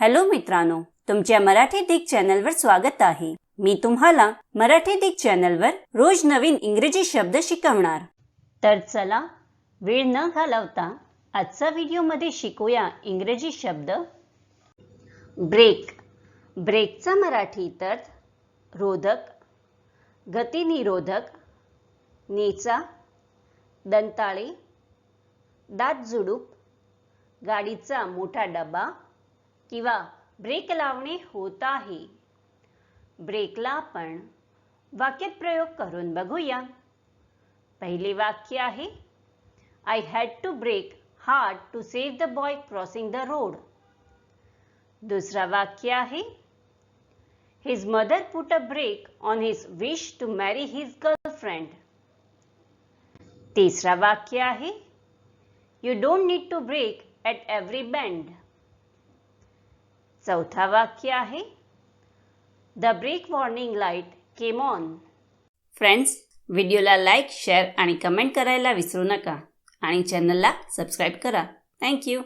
Hello मित्रांनो तुमच्या मराठी दिग चॅनलवर स्वागत आहे. मी तुम्हाला मराठी दिग चॅनलवर रोज नवीन इंग्रजी शब्द शिकवणार. तर चला वेळ न घालवता आजचा व्हिडिओमध्ये शिकूया इंग्रजी शब्द. ब्रेक. ब्रेकचा मराठी अर्थ रोधक गतिनिरोधक नेचा दंताळे दात जुडूप गाडीचा मोठा डबा किंवा ब्रेक लावणे होत आहे. ब्रेकला आपण वाक्यात प्रयोग करून बघूया. पहिले वाक्य आहे I had to brake hard to save the boy crossing the road दुसरा वाक्य आहे his mother put a brake on his wish to marry his girlfriend तिसरा वाक्य आहे you don't need to brake at every bend चौथा वाक्य आहे. The brake warning light came on friends व्हिडिओला लाईक शेअर आणि कमेंट करायला विसरू नका. आणि चॅनलला सबस्क्राईब करा. थँक्यू